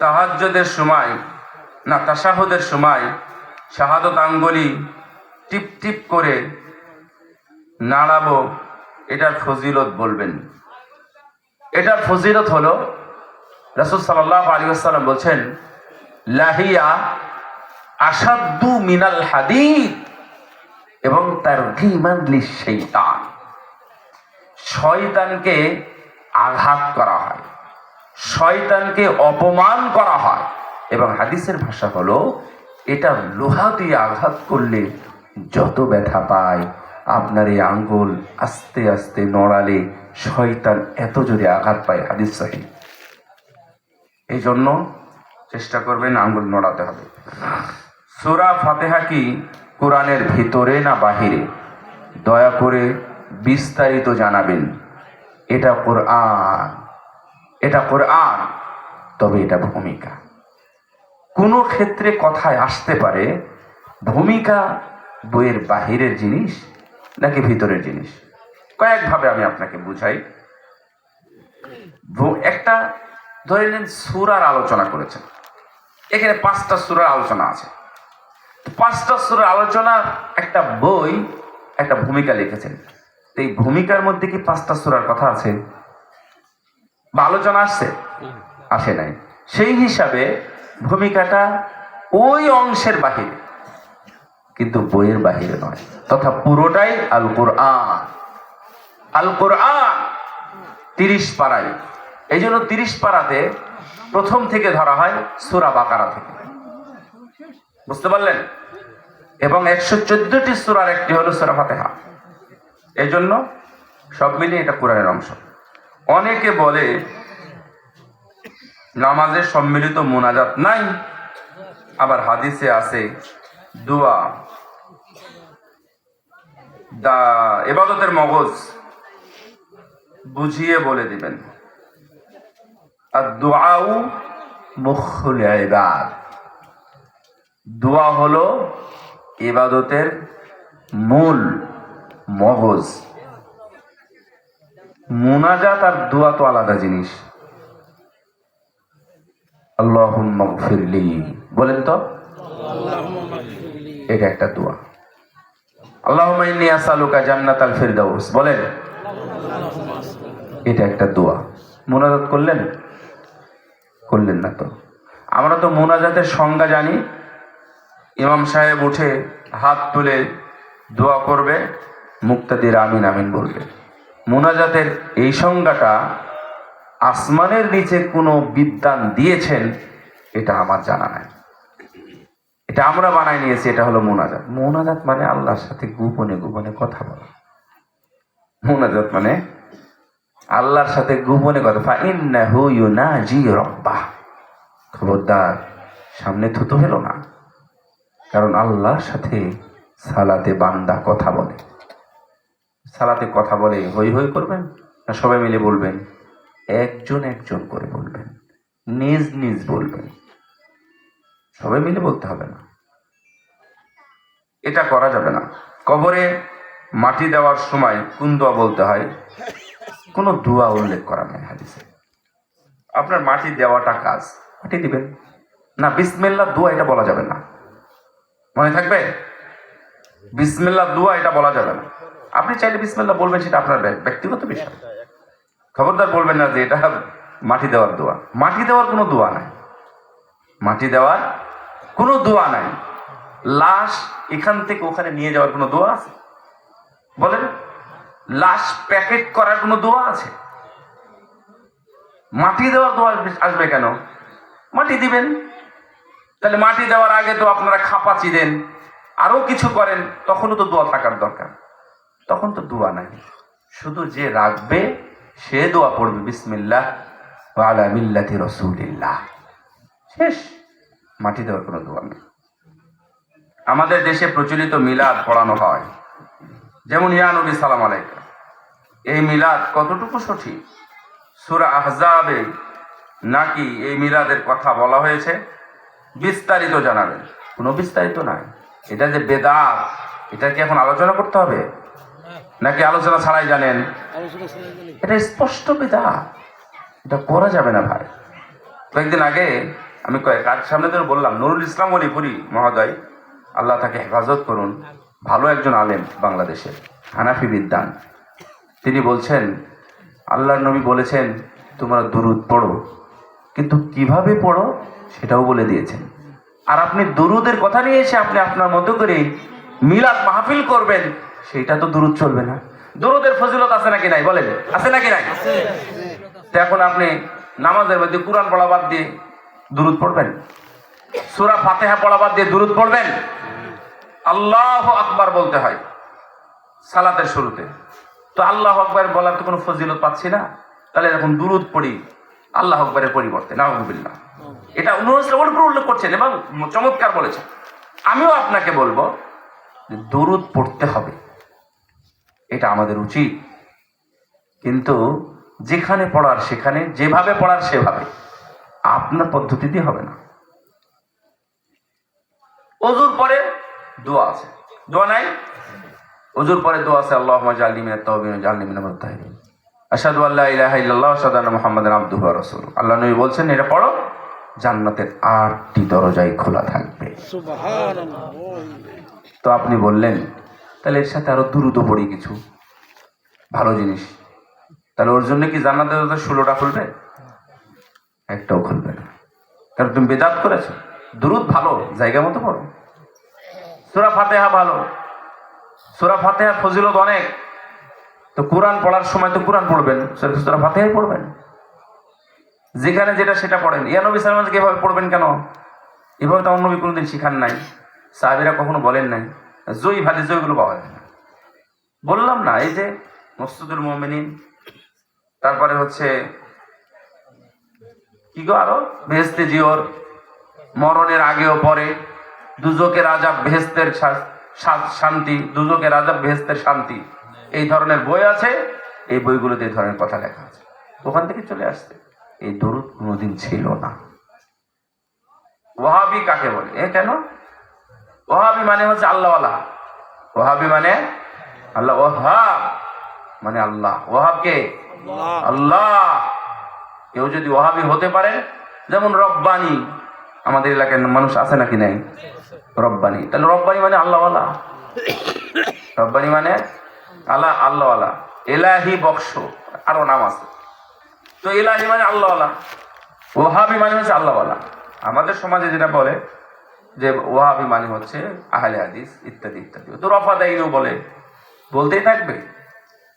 তাহাজ্জদের সময় না তাসাহুদের সময় শাহাদত আঙ্গুলি টিপ টিপ করে নাড়াবো, এটার ফজিলত বলবেন। এটার ফজিলত হলো, রাসুল সাল্লাহ আলী আসসালাম বলছেন, লাহিয়া আসাদু মিনাল হাদিদ এবং তার শৈতান শয়তানকে আঘাত করা হয়। শয়তানকে অপমান করা হয়। এবং হাদিসের ভাষা হলো, এটা লোহা দিয়ে আঘাত করলে যত ব্যথা পায়, আপনার এই আঙ্গুল আস্তে আস্তে নড়ালে শয়তান এত জোরে আঘাত পায় হাদিস সাহি। এই জন্য চেষ্টা করবেন আঙ্গুল নড়াতে হবে। সুরা ফাতেহা কি কোরআনের ভিতরে না বাহিরে? দয়া করে বিস্তারিত জানাবেন। এটা কোরআন। এটা কোরআন, তবে এটা ভূমিকা। কোনো ক্ষেত্রে কথায় আসতে পারে, ভূমিকা বইয়ের বাহিরের জিনিস নাকি ভিতরের জিনিস? কয়েকভাবে আমি আপনাকে বুঝাই। একটা, ধরে নিন সুরার আলোচনা করেছেন। এখানে পাঁচটা সুরার আলোচনা আছে। পাঁচটা সুরার আলোচনার একটা বই, একটা ভূমিকা লিখেছেন। এই ভূমিকার মধ্যে কি পাঁচটা সুরার কথা আছে? আলোচনা আসছে? আসে নাই। সেই হিসাবে ভূমিকাটা ওই অংশের বাহিরে, কিন্তু বইয়ের বাহিরে নয়, তথা পুরোটাই আল কোরআন আল কোরআন তিরিশ পাড়ায়। এই জন্য তিরিশ পাড়াতে প্রথম থেকে ধরা হয় সুরা বাকারা থেকে। বুঝতে পারলেন? এবং একশো চোদ্দটি সুরার একটি হলো সুরা ফাতেহা। এই জন্য সব মিলিয়ে এটা কোরআনের অংশ। অনেকে বলে, নামাজের সম্মিলিত মোনাজাত নাই। আবার হাদিসে আছে, দোয়া, দা এবাদতের মগজ বুঝিয়ে বলে দিবেন। আর দোয়াও মুখুল দোয়া হলো ইবাদতের মূল মগজ। মোনাজাত আর দোয়া তো আলাদা জিনিস। আল্লাহ ফিরলি বলেন তো? এটা একটা দোয়া। আল্লাহ আসালুকা জান্নাত আল ফিরদাউস। বলেন? এটা একটা দোয়া। মোনাজাত করলেন? করলেন না তো। আমরা তো মোনাজাতের সংজ্ঞা জানি। ইমাম সাহেব উঠে হাত তুলে দোয়া করবে মুক্তাদির আমিন আমিন বলবে। মোনাজাতের এই সংজ্ঞাটা আসমানের নিচে কোনো বিদ্যান দিয়েছেন, এটা আমার জানা নাই। এটা আমরা বানাই নিয়েছি, এটা হলো মোনাজাত। মোনাজাত মানে আল্লাহর সাথে গোপনে গোপনে কথা বলা। মোনাজাত মানে আল্লাহর সাথে গোপনে কথা। রব্বাহ। খবরদার, সামনে থুতু ফেলো না। কারণ আল্লাহর সাথে সালাতে বান্দা কথা বলে। সালাতে কথা বলে হই হই করবেন না সবাই মিলে বলবেন? একজন একজন করে বলবেন। নিজ নিজ বলবেন। সবাই মিলে বলতে হবে না। এটা করা যাবে না। কবরে মাটি দেওয়ার সময় কোন দোয়া বলতে হয়? কোনো দোয়া উল্লেখ করা নেই হাদিসে। আপনার মাটি দেওয়াটা কাজ। মাটি দিবেন। না, বিসমিল্লা দোয়া এটা বলা যাবে না। মনে থাকবে? বিসমিল্লা দোয়া এটা বলা যাবে না। আপনি চাইলে বিসমিল্লা বলবেন, সেটা আপনার ব্য- ব্যক্তিগত বিষয়। খবরদার বলবেন না যে এটা মাটি দেওয়ার দোয়া। মাটি দেওয়ার কোনো দোয়া নাই। মাটি দেওয়ার কোনো দোয়া নাই। লাশ এখান থেকে ওখানে নিয়ে যাওয়ার কোনো দোয়া আছে? বলেন, লাশ প্যাকেট করার কোনো দোয়া আছে? মাটি দেওয়ার দোয়া আসবে- কেন? মাটি দিবেন। তাহলে মাটি দেওয়ার আগে তো আপনারা খাপাচি দেন। আরও কিছু করেন, তখনও তো দোয়া থাকার দরকার। তখন তো দোয়া নাই। শুধু যে রাখবে, সে দোয়া পড়বে, বিসমিল্লাহ আলা মিল্লাতি রসুলিল্লাহ। শেষ। মাটি দেওয়ার কোনো দোয়া নেই। আমাদের দেশে প্রচলিত মিলাদ পড়ানো হয়। যেমন, ইয়া নবী, সালাম আলাইকা এই মিলাদ কতটুকু সঠিক? সুরা আহজাবে নাকি এই মিলাদের কথা বলা হয়েছে? বিস্তারিত জানাবেন। কোনো বিস্তারিত নাই। এটা যে বেদা এটা কি এখন আলোচনা করতে হবে? নাকি আলোচনা ছাড়াই জানেন? এটা স্পষ্ট বেদাত এটা করা যাবে না ভাই। কয়েকদিন আগে আমি কয়েক আজ সামনে ধরে বললাম নুরুল ইসলাম অলিপুরি মহোদয় আল্লাহ তাকে হেফাজত করুন। ভালো একজন আলেম বাংলাদেশের হানাফি বিদ্যান তিনি বলছেন আল্লাহর নবী বলেছেন তোমরা দুরুদ পড়ো। কিন্তু কীভাবে পড়ো সেটাও বলে দিয়েছেন। আর আপনি দুরুদের কথা নিয়ে এসে আপনি আপনার মতো করে মিলাদ মাহফিল করবেন সেটা তো দুরুদ চলবে না। দুরুদের ফজিলত আছে নাকি নাই? বলেন। আছে নাকি নাই? এখন আপনি নামাজের মধ্যে কোরআন পড়া বাদ দিয়ে দুরুদ পড়বেন? সুরা ফাতেহা পড়া বাদ দিয়ে দুরুদ পড়বেন? আল্লাহ আকবার বলতে হয় সালাতের শুরুতে। তো আল্লাহ আকবার বলার তো কোনো ফজিলত পাচ্ছি না। তাহলে এখন দুরুদ পড়ি আল্লাহ আকবরের পরিবর্তে নাহবিল্লাহ এটা অনুরোধ উল্লেখ করছেন এবং চমৎকার বলেছেন। আমিও আপনাকে বলব যে দুরুদ পড়তে হবে। এটা আমাদের উচিত। কিন্তু যেখানে পড়ার সেখানে যেভাবে পড়ার সেভাবে। আপনার পদ্ধতিতে হবে না। অজুর পরে দোয়া আছে। দোয়া নাই? অজুর পরে দোয়া আছে আল্লাহ জালি মিনাত তাওবিন জালি মিনাল মুত্তাহিদিন আশহাদু আল্লা ইলাহা ইল্লাল্লাহ ওয়া আশহাদু আন্না মুহাম্মাদান আবদুহু ওয়া রাসূলুহু। আল্লাহ নবী বলছেন এটা পড়ো জান্নাতের আটটি দরজাই খোলা থাকবে। তো আপনি বললেন তাহলে এর সাথে আরও দ্রুত পড়ি কিছু। ভালো জিনিস। তাহলে ওর জন্য কি দরজা ষোলোটা খুলবে? একটাও খুলবে না। কারণ তুমি বেদাত করেছ? দুরুদ ভালো, জায়গা মতো পড়ো। সুরা ফাতেহা ভালো। সুরা ফাতেহা ফজিলত অনেক। তো কোরআন পড়ার সময় তো কোরআন পড়বেন, সুরা ফাতেহাই পড়বেন। যেখানে যেটা সেটা পড়েন। ইয়ানবী সালমানকে এভাবে পড়বেন কেন? এভাবে তো অন্যবী কোনোদিন শিখান নাই। সাহাবিরা কখনো বলেন নাই। জয়ী ভালি জয়গুলো পাওয়া যায় না। বললাম না, এই যে মসজিদুল মোমিনিন, তারপরে হচ্ছে কি গো আরও? ভেস্তে জিওর, মরণের আগেও পরে দুজকের রাজা ভেস্তের শান্তি দুজকের রাজা ভেস্তের শান্তি। এই ধরনের বই আছে, এই বইগুলোতে এই ধরনের কথা লেখা আছে। ওখান থেকে চলে আসছে। এই দরুদ কোনোদিন ছিল না। ওহাবি কাকে বলে? এ কেন? ওহাবি মানে হচ্ছে আল্লাহওয়ালা। ওহাবি মানে আল্লাহ ওহাব মানে আল্লাহ। ওহাব কে? আল্লাহ। কেউ যদি ওহাবি হতে পারে যেমন রব্বানি আমাদের এলাকায় মানুষ আছে নাকি নাই? রব্বানি। তাহলে রব্বানি মানে আল্লাহওয়ালা। রব্বানি মানে আল্লাহ আল্লাহওয়ালা। এলাহি বক্স আরও নাম আছে। তো এলাহি মানে আল্লাহওয়ালা। ওহাবি মানে হচ্ছে আল্লাহওয়ালা। আমাদের সমাজে যেটা বলে যে ওহাবি মানে হচ্ছে আহলে হাদিস, ইত্যাদি ইত্যাদি। তো রফা দাইনও বলে, বলতেই থাকবে,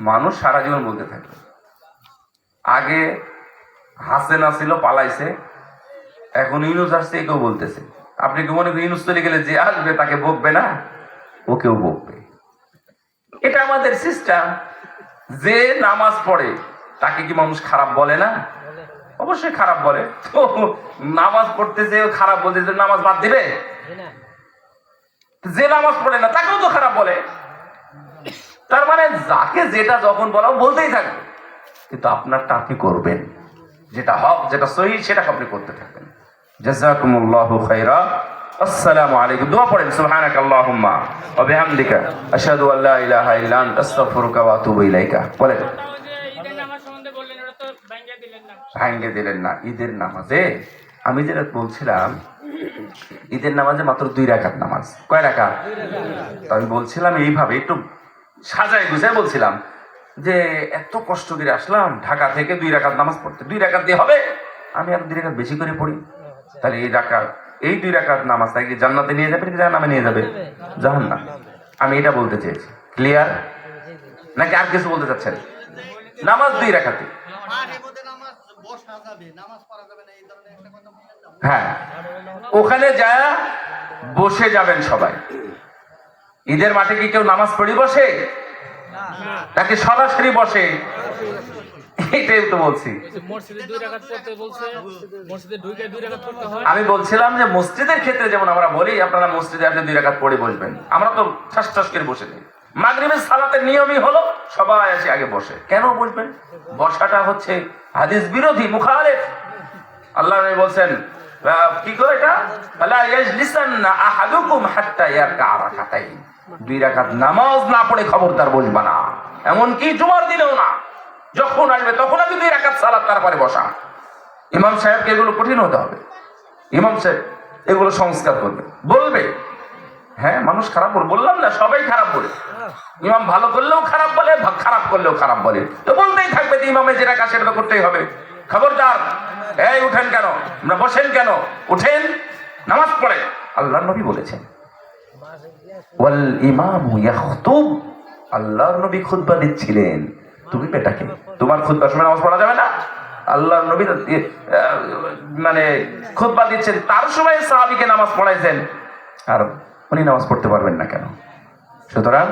মানুষ সারা জীবন বলতে থাকবে। আগে হাসেনা ছিল, পালাইছে, এখন ইউনুস আসছে, একেও বলতেছে। আপনি কি মনে করেন, ইউনুস চলে গেলে যে আসবে, তাকে বকবে না? ওকেও বকবে। এটা আমাদের সিস্টেম যে নামাজ পড়ে, তাকে কি মানুষ খারাপ বলে না? অবশ্যই খারাপ বলে। তো নামাজ পড়তেছে খারাপ বলতেছে নামাজ বাদ দিবে? যে নামাজ পড়ে না তাকেও তো খারাপ বলে। তার মানে যাকে যেটা যখন বলা বলতেই থাকবে। কিন্তু আপনারটা আপনি করবেন। যেটা হক যেটা সহি সেটা আপনি করতে থাকবেন। জাযাকুমুল্লাহু খাইরা আসসালামু আলাইকুম। দোয়া পড়েন সুবহানাক আল্লাহুম্মা ওয়া বিহামদিকা। আশহাদু আল্লা ইলাহা ইল্লা আনতা। আস্তাগফিরুকা ওয়া আতুবু ইলাইকা। বলেন ঈদের নামাজ সম্বন্ধে বললেন ওটা তো ভাঙ্গিয়ে ভাঙ্গে দিলেন না, ঈদের নামাজে। আমি যেটা বলছিলাম, ঈদের নামাজে মাত্র দুই রাকাত নামাজ। কয় তো আমি বলছিলাম এইভাবে, একটু সাজায় গুছায় বলছিলাম যে এত কষ্ট করে আসলাম, ঢাকা থেকে দুই রাকাত নামাজ পড়তে। দুই রাকাত দিয়ে হবে? আমি আর দুই রাকাত বেশি করে পড়ি। তাহলে এই রাকাত, এই দুই রাকাত নামাজ তাকে জান্নাতে নিয়ে যাবে নাকি জাহান্নামে নিয়ে যাবে জাহান্নাম। আমি এটা বলতে চেয়েছি। ক্লিয়ার নাকি আর কিছু বলতে চাচ্ছেন? নামাজ দুই রাকাতে। হ্যাঁ। ওখানে যায় বসে যাবেন সবাই। ঈদের মাঠে কি কেউ নামাজ পড়ি বসে? নাকি সরাসরি বসে? এটাই তো বলছি। আমি বলছিলাম যে মসজিদের ক্ষেত্রে যেমন আমরা বলি, আপনারা মসজিদে আপনি দুই রাকাত পড়ে বসবেন। আমরা তো ঠাস ঠাস করে বসে নেই মাগরিবের সালাতের নিয়মই হলো সবাই আসে আগে বসে। কেন বসবেন? বসাটা হচ্ছে হাদিস বিরোধী, মুখালেফ। আল্লাহ নবী বলছেন কি করে এটা? ফালা ইয়াজলিসান্না আহাদুকুম হাত্তা ইয়ারকা রাকাতাইন। দুই রাকাত নামাজ না পড়ে খবরদার বসবা না। এমন কি জুমার দিনেও না। যখন আসবে তখন আগে দুই রাকাত সালাত তারপরে বসা। ইমাম সাহেবকে এগুলো কঠিন হতে হবে। ইমাম সাহেব এগুলো সংস্কার করবে। বলবে হ্যাঁ মানুষ খারাপ বলে, বললাম না, সবাই খারাপ বলে। ইমাম ভালো করলেও খারাপ বলে, খারাপ করলেও খারাপ বলে। তো বলতেই থাকবে যে ইমামে যেটা কাজ সেটা তো করতেই হবে। খবরদার, এই উঠেন কেন? আমরা বসেন কেন? উঠেন, নামাজ পড়ে আল্লাহ নবী বলেছেন, ওয়াল ইমামু ইয়াখতুব। আল্লাহর নবী খুতবা দিচ্ছিলেন। তুমি বেটাকে তোমার খুতবার সময় নামাজ পড়া যাবে না? আল্লাহর নবী মানে খুতবা দিচ্ছেন। তার সময় সাহাবীকে নামাজ পড়াইছেন। আর উনি নামাজ পড়তে পারবেন না কেন? সুতরাং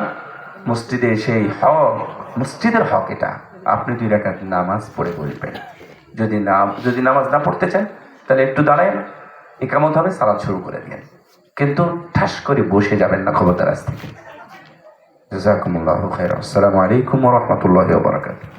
মসজিদে সেই হক, মসজিদের হক এটা। আপনি দুই রাকাত নামাজ পড়ে বলবেন। যদি না, যদি নামাজ না পড়তে চান, তাহলে একটু দাঁড়ায় একামত হবে সালাদ শুরু করে দিন কিন্তু ঠাস করে বসে যাবেন না খবরদার আজ থেকে। জাজাকুমুল্লাহ খাইর আসসালামু আলাইকুম রাহমাতুল্লাহি ওয়া বারাকাতুহু।